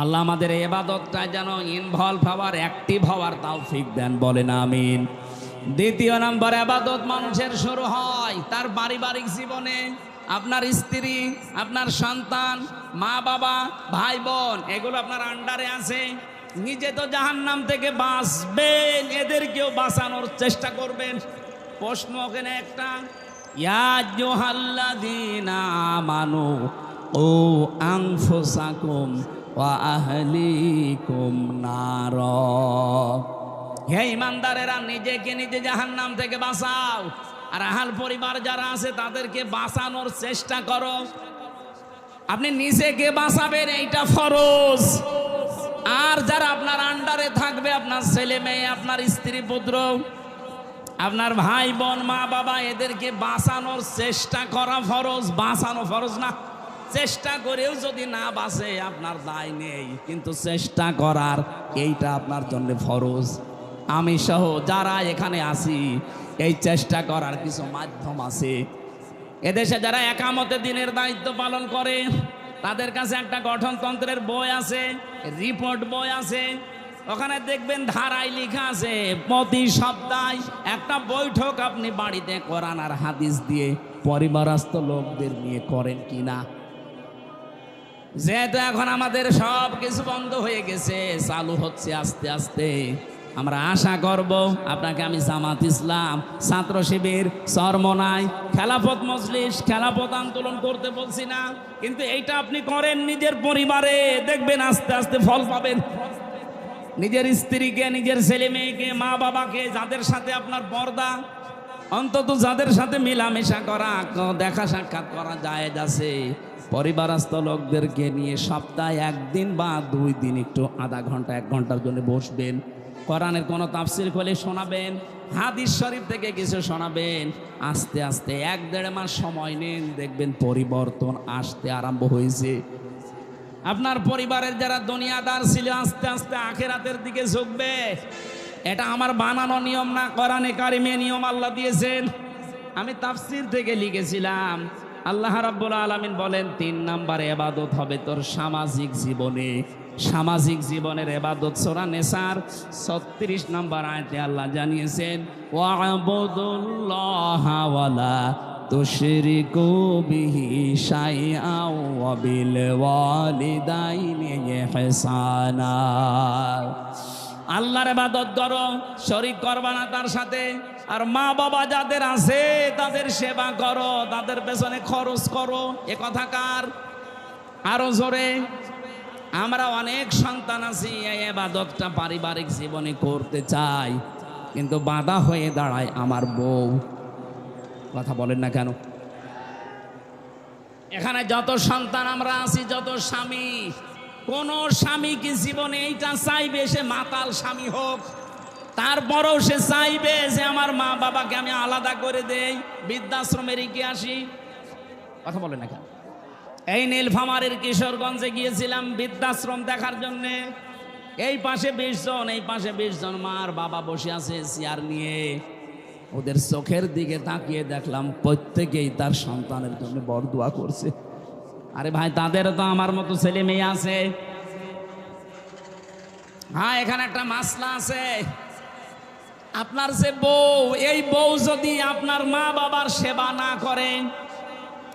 আল্লাহ আমাদের এবাদতটা যেন ইনভলভ হওয়ার অ্যাক্টিভ হওয়ার তৌফিক দেন, বলেন আমিন। দ্বিতীয় নম্বর আবাদত মানুষের শুরু হয় তার পারিবারিক জীবনে। আপনার স্ত্রী, আপনার সন্তান, মা বাবা, ভাই বোন, এগুলো আপনার আন্ডারে আছে। নিজে তো জাহান্নাম থেকে বাঁচবেন, এদেরকেও বাঁচানোর চেষ্টা করবেন। প্রশ্ন ওখানে একটা জোহাল্লাদিনা মানু ও আংফুসাকুম আহলিকুম নার হে ইমানদারেরা, নিজেকে নিজে জাহান্নাম থেকে বাঁচাও। আর আহাল পরিবার যারা আছে, তাদেরকে বাঁচানোর চেষ্টা করো। আপনি নিজেকে বাঁচাবেন, এইটা ফরজ। আর যারা আপনার আন্ডারে থাকবে, আপনার ছেলে মেয়ে, আপনার স্ত্রী, পুত্র, আপনার ভাই, বোন, মা, বাবা, এদেরকে বাঁচানোর চেষ্টা করা ফরজ। বাঁচানো ফরজ না। চেষ্টা করেও যদি না বাঁচে, আপনার দায় নেই। কিন্তু চেষ্টা করার এইটা আপনার জন্য ফরজ। আমি সহ যারা এখানে আছি, এই চেষ্টা করার কিছু মাধ্যম আছে। এদেশে যারা একামতে দিনের দায়িত্ব পালন করে, তাদের কাছে একটা গঠনতন্ত্রের বই আছে, রিপোর্ট বই আছে। ওখানে দেখবেন ধারায় লেখা আছে, প্রতি সপ্তাহে একটা বৈঠক আপনি বাড়িতে কোরআন আর হাদিস দিয়ে পরিবারস্থ লোকদের নিয়ে করেন কিনা? যেহেতু এখন আমাদের সব কিছু বন্ধ হয়ে গেছে, চালু হচ্ছে আস্তে আস্তে। আমরা আশা করব আপনাকে আমি জামাত ইসলাম, ছাত্র শিবির চরমনাই খেলাপথ মজলিস খেলাপথ আন্দোলন করতে বলছি না। কিন্তু এইটা আপনি করেন নিজের পরিবারে, দেখবেন আস্তে আস্তে ফল পাবেন। নিজের স্ত্রীকে, নিজের ছেলে মেয়েকে মা বাবাকে যাদের সাথে আপনার পর্দা, অন্তত যাদের সাথে মেলামেশা করা দেখা সাক্ষাৎ করা যায় আছে। পরিবারস্থ লোকদেরকে নিয়ে সপ্তাহে একদিন বা দুই দিন একটু আধা ঘণ্টা, এক ঘণ্টার জন্য বসবেন। কোরআনের কোনো তাফসির খোলে শোনাবেন, হাদিস শরীফ থেকে কিছু শোনাবেন। আস্তে আস্তে এক দেড় মাস সময় নেন, দেখবেন পরিবর্তন আসতে আরম্ভ হয়েছে। আপনার পরিবারের যারা দুনিয়াদার ছিল, আস্তে আস্তে আখেরাতের দিকে ঝুঁকবে। এটা আমার বানানো নিয়ম না, কোরআনে কারিমে নিয়ম আল্লাহ দিয়েছেন। আমি তাফসির থেকে লিখেছিলাম আল্লাহ রাব্বুল আলামিন বলেন, তিন নাম্বারে এবাদত হবে তোর সামাজিক জীবনে। সামাজিক জীবনের এবাদত সোরা নেসার ছত্রিশ নাম্বার আয়তে আল্লাহ জানিয়েছেন, ওয়াবুদুল্লাহ ওয়ালা তুশরিকু বিহি শাইআ ওয়া বিল আল্লাহর ইবাদত করো, শরীক করবা না তার সাথে। আর মা বাবা যাদের আছে, তাদের সেবা করো, তাদের পেছনে খরচ করো। এ কথা কার? আরও জোরে। আমরা অনেক সন্তান আছি, এই এবাদতটা পারিবারিক জীবনে করতে চাই। কিন্তু বাধা হয়ে দাঁড়ায় আমার বউ। কথা বলেন না কেন? এখানে যত সন্তান আমরা আছি, যত স্বামী কোন স্বামী কি জীবনে এইটা চাইবে সে মাতাল স্বামী হোক? তারপরেও সে চাইবে যে আমার মা বাবাকে আমি আলাদা করে দেই, বৃদ্ধাশ্রমে রেখে আসি। কথা বলে না কেন? এই নীলফামারের কিশোরগঞ্জে গিয়েছিলাম বৃদ্ধাশ্রম দেখার জন্যে। এই পাশে বিশ জন, এই পাশে বিশ জন মার বাবা বসে আছে চেয়ার নিয়ে। ওদের চোখের দিকে তাকিয়ে দেখলাম প্রত্যেকেই তার সন্তানের জন্য বরদোয়া করছে। আরে ভাই, তাদের তো আমার মতো ছেলে মেয়ে আছে। হ্যাঁ এখানে একটা মাসলা আছে। আপনার যে বউ, এই বউ যদি আপনার মা বাবার সেবা না করে,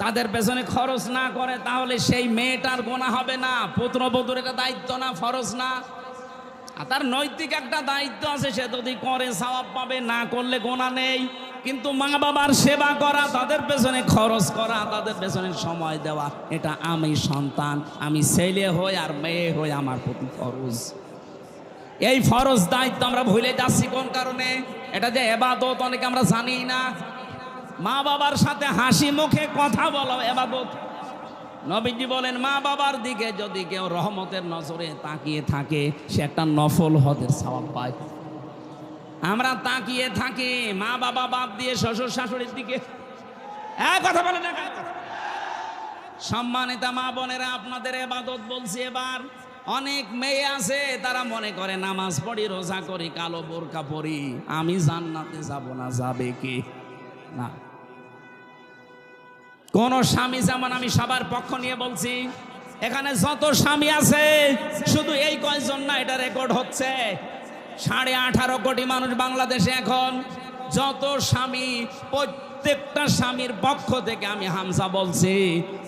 তাদের পেছনে খরচ না করে, তাহলে সেই মেয়েটার গোনা হবে না। পুত্রবধূর এটা দায়িত্ব না, ফরজ না। আর তার নৈতিক একটা দায়িত্ব আছে, সে যদি করে সওয়াব পাবে, না করলে গোনা নেই। কিন্তু মা বাবার সেবা করা, তাদের পেছনে খরচ করা, তাদের পেছনে সময় দেওয়া, এটা আমি সন্তান, আমি ছেলে হই আর মেয়ে হই আমার প্রতি ফরজ। এই ফরজ দায়িত্ব আমরা ভুলে যাচ্ছি কোন কারণে? এটা যে এবাদত অনেকে আমরা জানি না। মা বাবার সাথে হাসি মুখে কথা বলো, এবাদত। নবীজি বলেন, মা বাবার দিকে যদি কেউ রহমতের নজরে তাকিয়ে থাকে, সে একটা নফল হদের সওয়াব পায়। আমরা তাকিয়ে থাকি, মা বাবা বাদ দিয়ে শ্বশুর শাশুড়ির দিকে। হ্যাঁ কথা বলে না সম্মানিতা মা বোনেরা, আপনাদের এবাদত বলছি এবার। অনেক মেয়ে আছে, তারা মনে করে নামাজ পড়ি, রোজা করি, কালো বোরকা পড়ি আমি জান্নাতে যাব না, যাবে কি? না। কোন স্বামী যেমন আমি সবার পক্ষ নিয়ে বলছি, এখানে যত স্বামী আছে, শুধু এই কয়জন না, এটা রেকর্ড হচ্ছে। সাড়ে আঠারো কোটি মানুষ বাংলাদেশে এখন। যত স্বামী, প্রত্যেকটা স্বামীর পক্ষ থেকে আমি হামসা বলছি,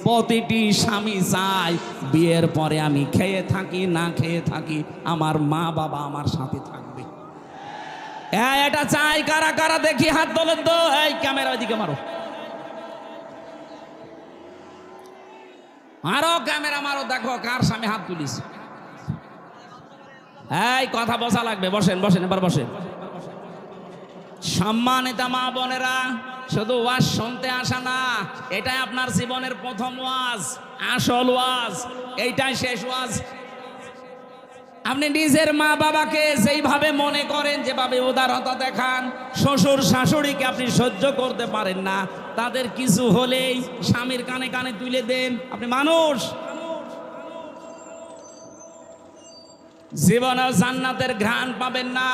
প্রতিটি স্বামী চাই বিয়ের পরে আমি খেয়ে থাকি, না খেয়ে থাকি, আমার মা বাবা আমার সাথে থাকবে। হ্যাঁ এটা চাই, কারা কারা, দেখি, হাত তোলেন তো। এই, ক্যামেরা ওইদিকে মারো। আরও ক্যামেরা মারো, দেখো, কার স্বামী হাত তুলিস এই, কথা বসা লাগবে, বসেন বসেন, এবার বসেন। সম্মানিত মা বোনেরা, শুধু ওয়াজ শুনতে আসা না, এটাই আপনার জীবনের প্রথম ওয়াজ, আসল ওয়াজ, এইটাই শেষ ওয়াজ। আপনি নিজের মা বাবাকে যেইভাবে মনে করেন, যেভাবে উদারতা দেখান, শ্বশুর শাশুড়িকে আপনি সহ্য করতে পারেন না, তাদের কিছু হলেই স্বামীর কানে কানে তুলে দেন। আপনি মানুষ জীবনেও জান্নাতের ঘ্রাণ পাবেন না।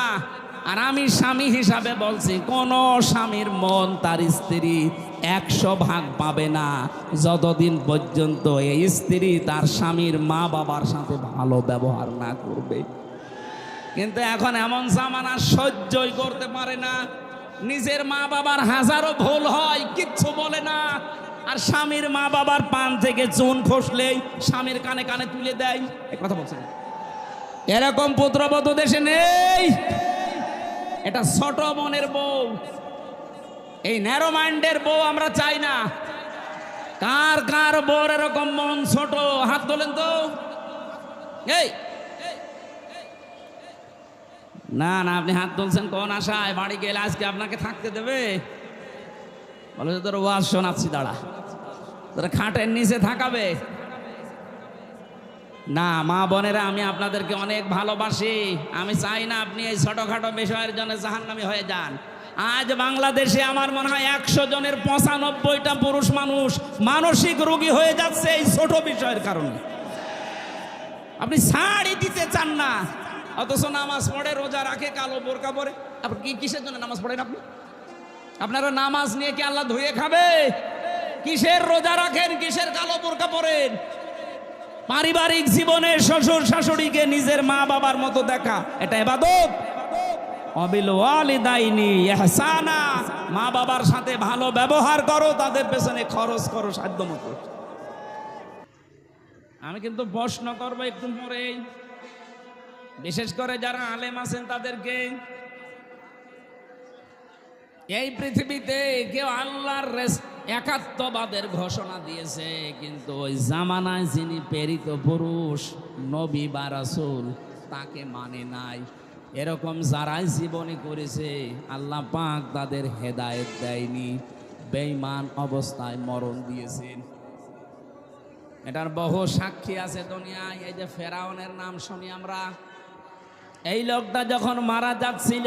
আর আমি স্বামী হিসাবে বলছি, কোন স্বামীর মন তার স্ত্রী একশো ভাগ পাবে না। যতদিন পর্যন্ত এই স্ত্রী তার স্বামীর মা বাবার সাথে ভালো ব্যবহার না করবে। কিন্তু এখন এমন জামানা সহ্যই করতে পারে না। নিজের মা বাবার হাজারো ভুল হয়, কিচ্ছু বলে না। আর স্বামীর মা বাবার পান থেকে চুন খসলেই স্বামীর কানে কানে তুলে দেয়। এ কথা বলছেন? এরকম পুত্রবধূ দেশে নেই। এটা ছোট মনের বউ। এই ন্যারো মাইন্ডের বউ আমরা চাই না। কার কার বউর এরকম মন ছোট? হাত তোলেন তো। এই। না না, আপনি হাত তুলছেন কোন আশায়? বাড়ি গেলে আজকে আপনাকে থাকতে দেবে। বলে তোর ওয়াজ শোনাচ্ছি, দাঁড়া। তোর খাটের নিচে থাকাবে। না, মা বোনেরা, আমি আপনাদেরকে অনেক ভালোবাসি। আমি চাই না আপনি এই ছোটখাটো বিষয়ের জন্য জাহান্নামি হয়ে যান। আজ বাংলাদেশে আমার মনে হয় একশো জনের পঁচানব্বইটা পুরুষ মানুষ মানসিক রোগী হয়ে যাচ্ছে এই ছোট বিষয়ের কারণে। আপনি শাড়ি দিতে চান না, অথচ নামাজ পড়ে, রোজা রাখে, কালো বোরকা পরে। আপনি কি কিসের জন্য নামাজ পড়েন আপনি? আপনারা নামাজ নিয়ে কি আল্লাহ ধুয়ে খাবে? কিসের রোজা রাখেন, কিসের কালো বোরকা পরেন? পারিবারিক জীবনে শ্বশুর শাশুড়িকে নিজের মা বাবার মতো দেখা, এটা এবাদত। অবিল ওয়ালিদাইনি ইহসানা। মা বাবার সাথে ভালো ব্যবহার করো, তাদের পেছনে খরচ করো সাধ্য মতো। আমি কিন্তু প্রশ্ন করব একটু পরে বিশেষ করে যারা আলেম আছেন তাদেরকে, এই পৃথিবীতে কেউ আল্লাহর একাত্মবাদের ঘোষণা দিয়েছে, কিন্তু ওই জামানায় যিনি প্রেরিত পুরুষ, নবী বা রাসূল, তাকে মানে নাই। এরকম যারাই জীবনে করেছে, আল্লাহ পাক তাদের হেদায়েত দেয়নি। বেঈমান অবস্থায় মরণ দিয়েছেন এটার বহু সাক্ষী আছে দুনিয়ায়, এই যে ফেরাউনের নাম শুনি আমরা। এই লোকটা যখন মারা যাচ্ছিল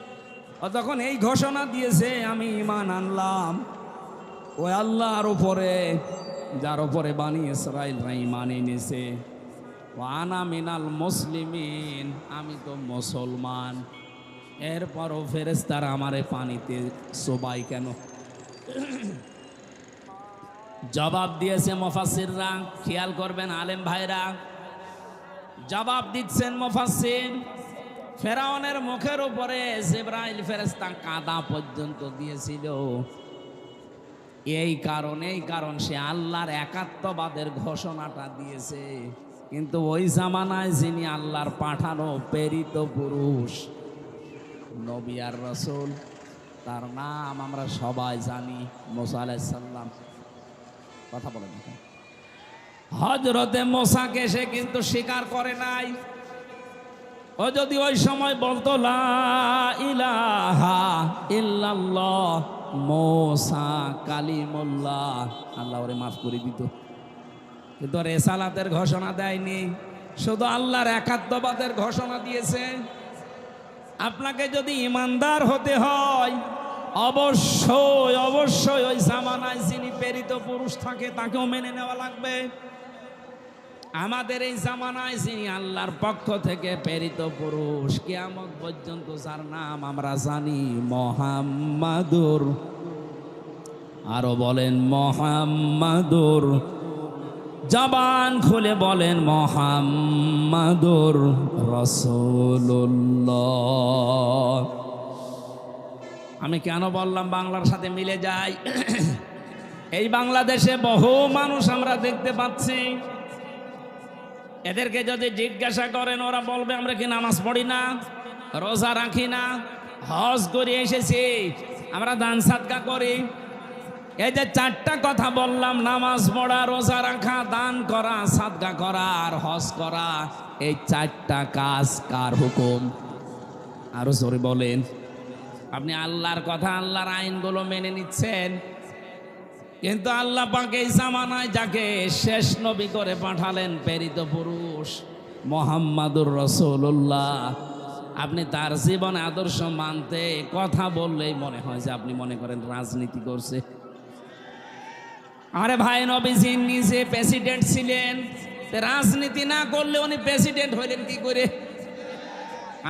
ও তখন এই ঘোষণা দিয়েছে, আমি ইমান আনলাম। ওই আল্লাহর উপরে, যার উপরে বানি ইসরায়েলরা ইমান এনেছে। ও আনা মিনাল মুসলিমিন, আমি তো মুসলমান। এরপরও ফেরেস্তার আমারে পানিতে সবাই কেন? জবাব দিয়েছে মোফাসিররা খেয়াল করবেন আলেম ভাইরা। জবাব দিচ্ছেন মোফাসির ফেরাউনের মুখের উপরে জেব্রাইল ফেরেস্তা কাদা পর্যন্ত দিয়েছিল। এই কারণে, এই কারণ সে আল্লাহর একাত্মবাদের ঘোষণাটা দিয়েছে। কিন্তু ওই জামানায় যিনি আল্লাহর পাঠানো প্রেরিত পুরুষ, নবী আর রসুল, তার নাম আমরা সবাই জানি, মোসা আলাইসাল্লাম কথা বলেন। হজরতে মোসাকে সে কিন্তু স্বীকার করে নাই। ও যদি ওই সময় বলতো ইলাহা ইল্লাল্লাহ, মোসা মাফ করে দিত। কিন্তু রেসালাতের ঘোষণা দেয়নি। শুধু আল্লাহর একাত্মবাদের ঘোষণা দিয়েছে। আপনাকে যদি ইমানদার হতে হয়, অবশ্যই অবশ্যই ওই জামানায় যিনি প্রেরিত পুরুষ থাকে, তাকেও মেনে নেওয়া লাগবে। আমাদের এই জামানায় যিনি আল্লাহর পক্ষ থেকে প্রেরিত পুরুষ, কিয়ামত পর্যন্ত যার নাম আমরা জানি মোহাম্মাদুর। আরও বলেন মোহাম্মাদুর। জবান খুলে বলেন মোহাম্মাদুর রসুল্লাহ আমি কেন বললাম বাংলার সাথে মিলে যাই এই বাংলাদেশে বহু মানুষ আমরা দেখতে পাচ্ছি। এদেরকে যদি জিজ্ঞাসা করেন, ওরা বলবে, আমরা কি নামাজ পড়ি না? রোজা রাখি না? হজ করে এসেছি। আমরা দান সাদকা করি। এই যে চারটা কথা বললাম, নামাজ পড়া, রোজা রাখা, দান করা, সাদকা করা আর হজ করা, এই চারটা কাজ কার হুকুম? আরও জোরে বলেন। আপনি আল্লাহর কথা, আল্লাহর আইনগুলো মেনে নিচ্ছেন? কিন্তু আল্লাহ পাক এই জামানায় যাকে শেষ নবী করে পাঠালেন প্রেরিত পুরুষ মোহাম্মদুর রসুল্লাহ আপনি তার জীবনে আদর্শ মানতে কথা বললেই মনে হয় যে আপনি মনে করেন রাজনীতি করছে। আরে ভাই, নবীজি নিজে প্রেসিডেন্ট ছিলেন। রাজনীতি না করলে উনি প্রেসিডেন্ট হইলেন কি করে?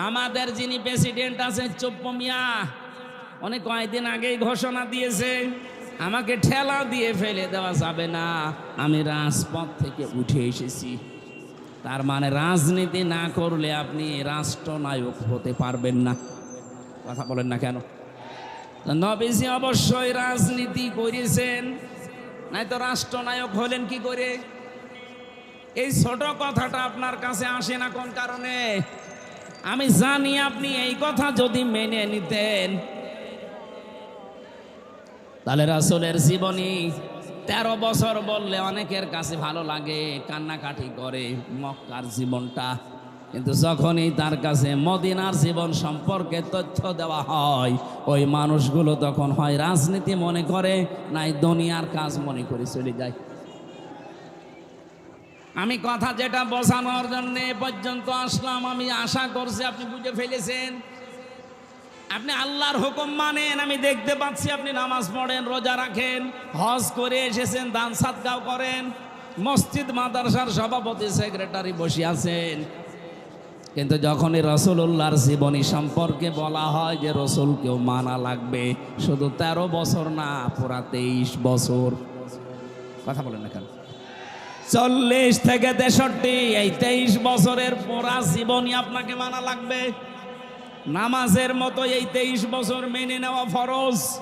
আমাদের যিনি প্রেসিডেন্ট আছেন, চোপ্প মিয়া, উনি কয়েকদিন আগেই ঘোষণা দিয়েছে আমাকে ঠেলা দিয়ে ফেলে দেওয়া যাবে না। আমি রাজপথ থেকে উঠে এসেছি। তার মানে রাজনীতি না করলে আপনি রাষ্ট্রনায়ক হতে পারবেন না। কথা বলেন না কেন? নবীজি অবশ্যই রাজনীতি করেছেন। নাই তো রাষ্ট্রনায়ক হলেন কি করে? এই ছোট কথাটা আপনার কাছে আসে না কোন কারণে? আমি জানি আপনি এই কথা যদি মেনে নিতেন তাহলে রাসুলের জীবনী তেরো বছর বললে অনেকের কাছে ভালো লাগে, কান্নাকাটি করে মক্কার জীবনটা। কিন্তু যখনই তার কাছে মদিনার জীবন সম্পর্কে তথ্য দেওয়া হয়, ওই মানুষগুলো তখন হয় রাজনীতি মনে করে, নাই দুনিয়ার কাজ মনে করে চলে যায়। আমি কথা যেটা বোঝানোর জন্য পর্যন্ত আসলাম, আমি আশা করছি আপনি বুঝে ফেলেছেন। আপনি আল্লাহর হুকুম মানেন, আমি দেখতে পাচ্ছি আপনি নামাজ পড়েন, রোজা রাখেন, হজ করে এসেছেন, দান সাদগাও করেন, মসজিদ, মাদ্রাসার সভাপতি, সেক্রেটারি বসে আছেন। কিন্তু যখনই রসুল্লাহর জীবনী সম্পর্কে বলা হয় যে রসুলকেও মানা লাগবে, শুধু তেরো বছর না, পুরা তেইশ বছর। কথা বলেন না কেন? চল্লিশ থেকে তেষট্টি, এই তেইশ বছরের পুরা জীবনী আপনাকে মানা লাগবে। নামাজের মতো এই তেইশ বছর মেনে নেওয়া ফরজ।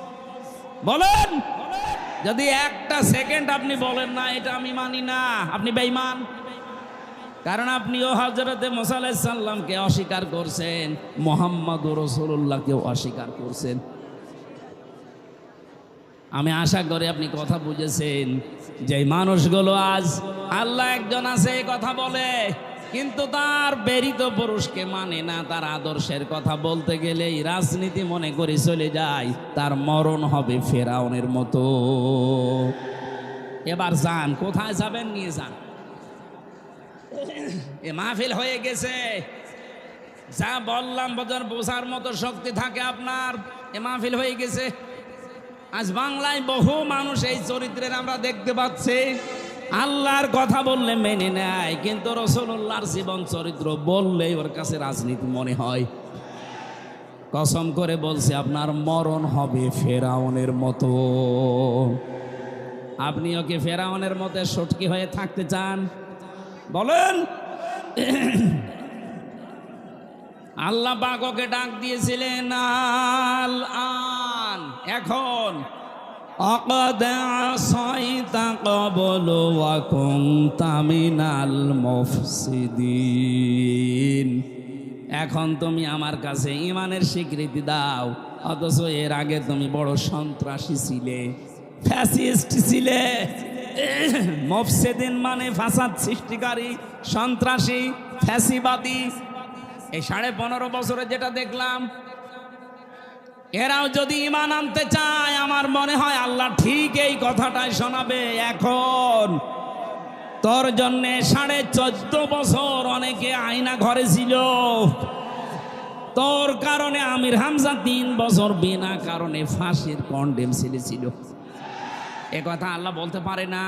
বলেন, যদি একটা সেকেন্ড আপনি বলেন, না, এটা আমি মানি না। আপনি বেঈমান। কারণ আপনি আপনিও হজরতে মোসাল্লামকে অস্বীকার করছেন মোহাম্মদ রসুল্লাহকেও অস্বীকার করছেন। আমি আশা করি আপনি কথা বুঝেছেন। যে মানুষগুলো আজ আল্লাহ একজন আছে কথা বলে। কিন্তু তার বেরিত পুরুষকে মানে না, তার আদর্শের কথা বলতে গেলেই রাজনীতি মনে করে চলে যায়। তার মরণ হবে ফেরাউনের মতো। এবার যান, কোথায় যাবেন নিয়ে যান। এ মাহফিল হয়ে গেছে। যা বললাম, বোঝার বোঝার মতো শক্তি থাকে আপনার। এ মাহফিল হয়ে গেছে। আজ বাংলায় বহু মানুষ এই চরিত্রের আমরা দেখতে পাচ্ছি। আল্লাহর কথা বললে মেনে নেয়, কিন্তু রসুল্লাহর জীবন চরিত্র বললেই ওর কাছে রাজনীতি মনে হয়। কসম করে বলছে, আপনার মরণ হবে ফেরাউনের মতো। আপনি ওকে ফেরাউনের মতো সটকি হয়ে থাকতে চান? বলেন। আল্লাহ পাক ওকে ডাক দিয়েছিলেন আল আন এখন। অকদ আসাইতা কবল ওয়াকুনতা মিনাল মুফসিদিন। এখন তুমি আমার কাছে ইমানের স্বীকৃতি দাও, অথচ এর আগে তুমি বড় সন্ত্রাসী ছিলে, ফ্যাসিস্ট ছিলে। মফসেদিন মানে ফাসাদ সৃষ্টিকারী, সন্ত্রাসী, ফ্যাসিবাদী। এই সাড়ে পনেরো বছরে যেটা দেখলাম এরাও যদি ইমান আনতে চায়, আমার মনে হয় আল্লাহ ঠিক এই কথাটাই শোনাবে। এখন তোর জন্যে সাড়ে চোদ্দ বছর অনেকে আয়না ঘরে ছিল। তোর কারণে আমির হামজা তিন বছর বিনা কারণে ফাঁসির কন্ডেম ছিল। এ কথা আল্লাহ বলতে পারে না।